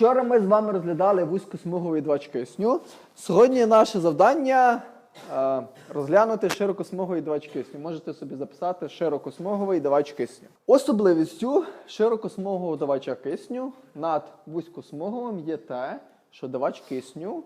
Вчора ми з вами розглядали вузькосмуговий двач кисню. Сьогодні наше завдання е, розглянути широкосмуговий двач кисню. Можете собі записати широкосмуговий давач кисню. Особливістю широкосмугового давача кисню над вузькосмуговим є те, що давач кисню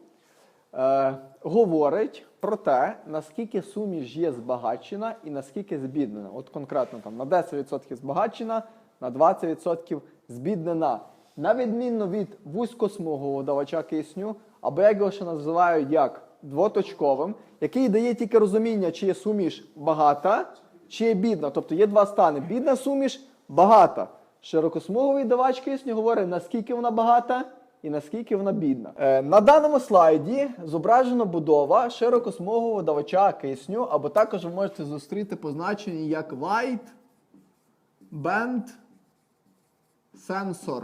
е, говорить про те, наскільки суміш є збагачена і наскільки збіднена. От конкретно там на 10% збагачена, на 20% збіднена. На відміну від вузькосмугового давача кисню, або як його ще називають як двоточковим, який дає тільки розуміння, чи є суміш багата, чи є бідна. Тобто є два стани: бідна суміш, багата. Широкосмуговий давач кисню говорить, наскільки вона багата і наскільки вона бідна. Е, на даному слайді зображена будова широкосмугового давача кисню, або також ви можете зустріти позначення як White Band Sensor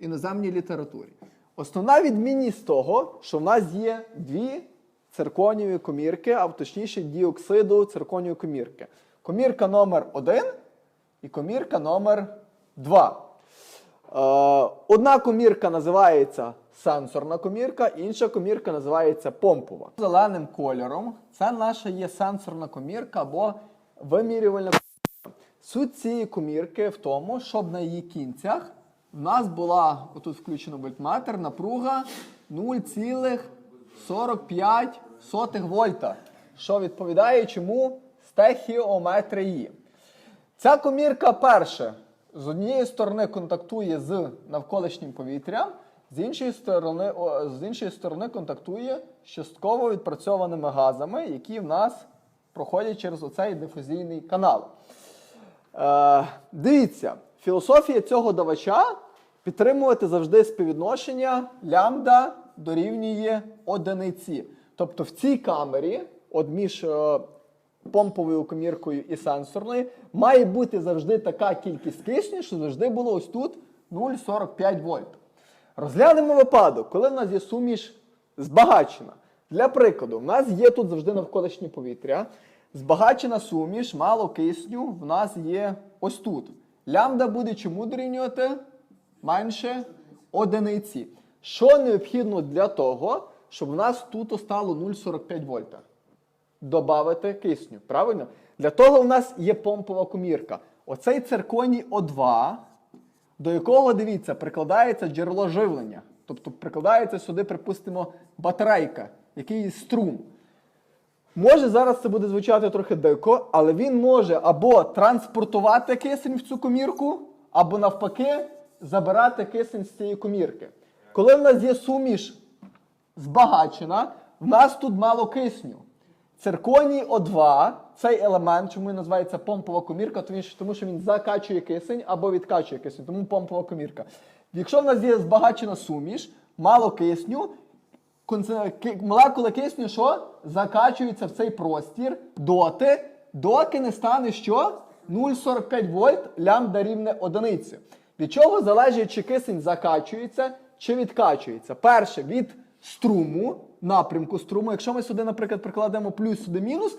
іноземній літературі. Основна відмінність того, що в нас є дві цирконієві комірки, а точніше діоксиду цирконієвої комірки. Комірка номер 1 і комірка номер 2. Е, одна комірка називається сенсорна комірка, інша комірка називається помпова. Зеленим кольором це наша є сенсорна комірка або вимірювальна комірка. Суть цієї комірки в тому, щоб на її кінцях в нас була, отут включено вольтметр, напруга 0,45 вольта, що відповідає чому стехіометрії. Ця комірка перше з однієї сторони контактує з навколишнім повітрям, з іншої сторони, з іншої сторони контактує з частково відпрацьованими газами, які в нас проходять через оцей дифузійний канал. Е, дивіться, філософія цього давача підтримувати завжди співвідношення лямбда дорівнює одиниці. Тобто в цій камері, от між е, помповою коміркою і сенсорною, має бути завжди така кількість кисню, що завжди було ось тут 0,45 вольт. Розглянемо випадок, коли в нас є суміш збагачена. Для прикладу, в нас є тут завжди навколишнє повітря. Збагачена суміш, мало кисню, в нас є ось тут. Лямбда буде чому дорівнювати? Менше одиниці. Що необхідно для того, щоб в нас тут стало 0,45 вольта? Добавити кисню. Правильно? Для того в нас є помпова комірка. Оцей цирконій О2, до якого, дивіться, прикладається джерело живлення. Тобто прикладається сюди, припустимо, батарейка, який струм. Може зараз це буде звучати трохи дико, але він може або транспортувати кисень в цю комірку, або навпаки забирати кисень з цієї комірки. Коли в нас є суміш збагачена, в нас тут мало кисню. Цирконій О2, цей елемент, чому він називається помпова комірка, тому що- він закачує кисень або відкачує кисень, тому помпова комірка. Якщо в нас є збагачена суміш, мало кисню, молекули кисню що? Закачуються в цей простір доти, доки не стане що? 0,45 вольт лямбда рівне одиниці. Від чого залежить, чи кисень закачується, чи відкачується? Перше, від струму, напрямку струму. Якщо ми сюди, наприклад, прикладемо плюс, сюди мінус,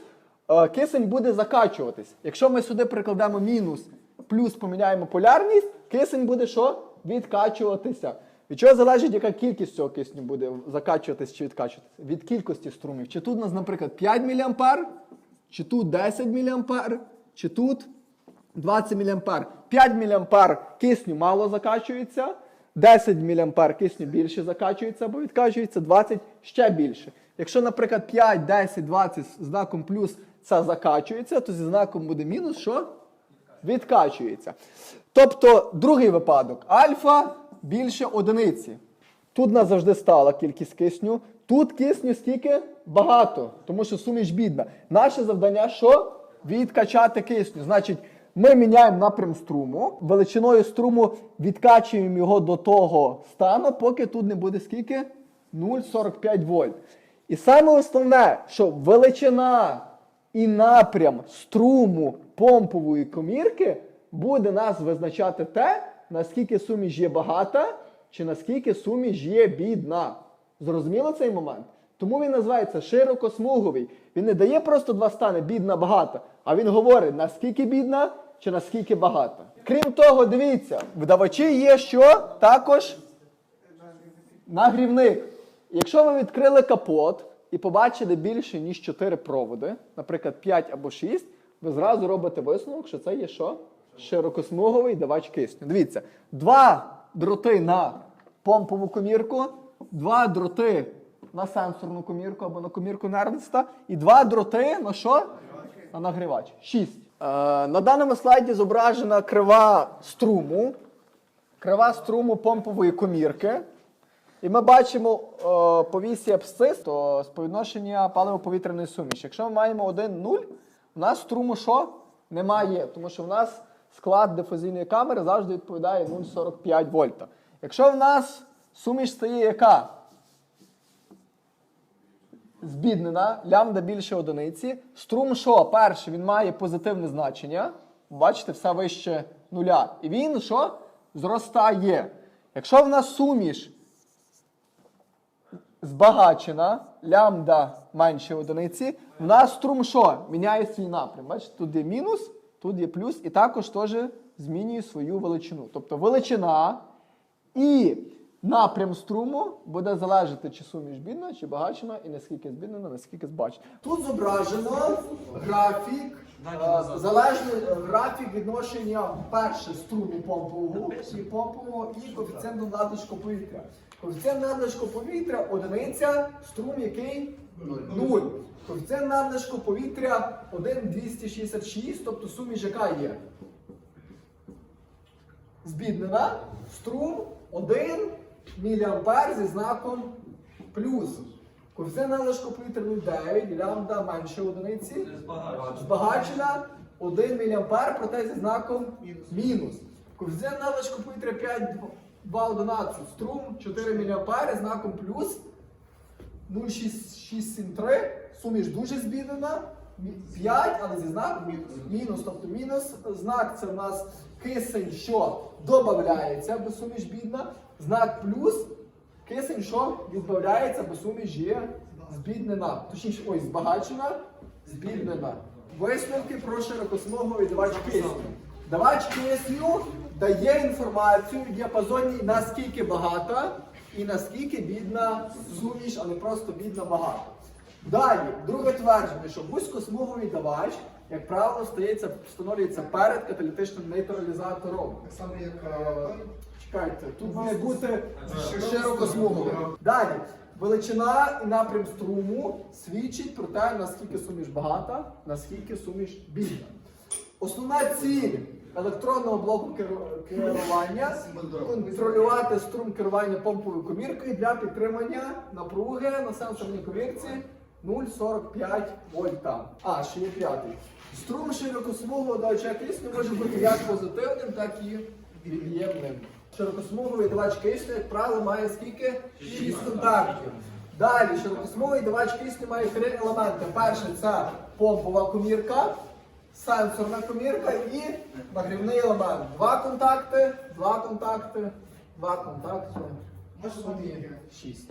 е, кисень буде закачуватись. Якщо ми сюди прикладемо мінус, плюс поміняємо полярність, кисень буде що? Відкачуватися. Від чого залежить, яка кількість цього кисню буде закачуватись чи відкачуватися? Від кількості струмів. Чи тут у нас, наприклад, 5 мА, чи тут 10 мА, чи тут 20 мА. 5 мА кисню мало закачується, 10 мА кисню більше закачується або відкачується, 20 ще більше. Якщо, наприклад, 5, 10, 20 з знаком плюс це закачується, то зі знаком буде мінус, що? Відкачується. Тобто, другий випадок. Альфа більше одиниці. Тут нас завжди стала кількість кисню. Тут кисню стільки багато, тому що суміш бідна. Наше завдання що? Відкачати кисню. Значить, ми міняємо напрям струму, величиною струму відкачуємо його до того стану, поки тут не буде скільки? 0,45 вольт. І саме основне, що величина і напрям струму помпової комірки буде нас визначати те, наскільки суміш є багата, чи наскільки суміш є бідна. Зрозуміло цей момент? Тому він називається широкосмуговий. Він не дає просто два стани бідна, багата, а він говорить, наскільки бідна чи наскільки багата. Крім того, дивіться, в давачі є що? Також Нагрівник. Якщо ви відкрили капот і побачили більше, ніж 4 проводи, наприклад, 5 або 6, ви зразу робите висновок, що це є що? Широкосмуговий давач кисню. Дивіться, два дроти на помпову комірку, два дроти на сенсорну комірку або на комірку Нернста, і два дроти на що? На нагрівач. Шість. Е, на даному слайді зображена крива струму, крива струму помпової комірки. І ми бачимо е, по вісі абсцис, то співвідношення паливо-повітряної суміші. Якщо ми маємо 1-0, у нас струму що? Немає, тому що в нас склад дифузійної камери завжди відповідає 0,45 вольта. Якщо в нас суміш стає яка? Збіднена, лямбда більше одиниці. Струм що? Перший, він має позитивне значення. Бачите, все вище нуля. І він що? Зростає. Якщо в нас суміш збагачена, лямбда менше одиниці, в нас струм що? Міняє свій напрям. Бачите, тут є мінус, тут є плюс, і також теж змінює свою величину. Тобто величина і напрям струму буде залежати, чи суміш бідна, чи багачена, і наскільки збіднена, наскільки збагачена. Тут зображено графік, е, залежний графік відношення перше струму помпового і помпового і коефіцієнту надлишку повітря. Коефіцієнт надлишку повітря одиниця, струм який 0. Коефіцієнт надлишку повітря 1,266, тобто суміш яка є? збіднена, струм 1 мА зі знаком плюс. Коефіцієнт надлишку повітря 0,9, лямбда менше одиниці. Збагачена 1 мА, проте зі знаком мінус. Коефіцієнт надлишку повітря 5,211, струм 4 мА знаком плюс. 0,673, суміш дуже збіднена. 5, але зі знаком мінус. Тобто мінус знак це в нас кисень, що додається, бо суміш бідна. Знак плюс кисень, що відбавляється, бо суміш є збіднена. Точніше, ой, збагачена, збіднена. Висновки про широкосмуговий давач кисню. Давач кисню дає інформацію в діапазоні наскільки багата і наскільки бідна суміш, а не просто бідна багата. Далі, друге твердження, що вузькосмуговий давач, як правило, стається, встановлюється перед каталітичним нейтралізатором. Так само, як Е, Чекайте, тут має бути широкосмуговий. Далі, величина і напрям струму свідчить про те, наскільки суміш багата, наскільки суміш бідна. Основна ціль електронного блоку керування контролювати струм керування помповою коміркою для підтримання напруги на сенсорній комірці 0,45 вольта. А, ще є п'ятий. Струм широкосмугового давача кисню може бути як позитивним, так і від'ємним. Широкосмуговий давач кисню, як правило, має скільки? 6 контактів. Далі широкосмуговий давач кисню має три елементи. Перший це помпова комірка, сенсорна комірка і нагрівний елемент. Два контакти, два контакти, два контакти. В шість.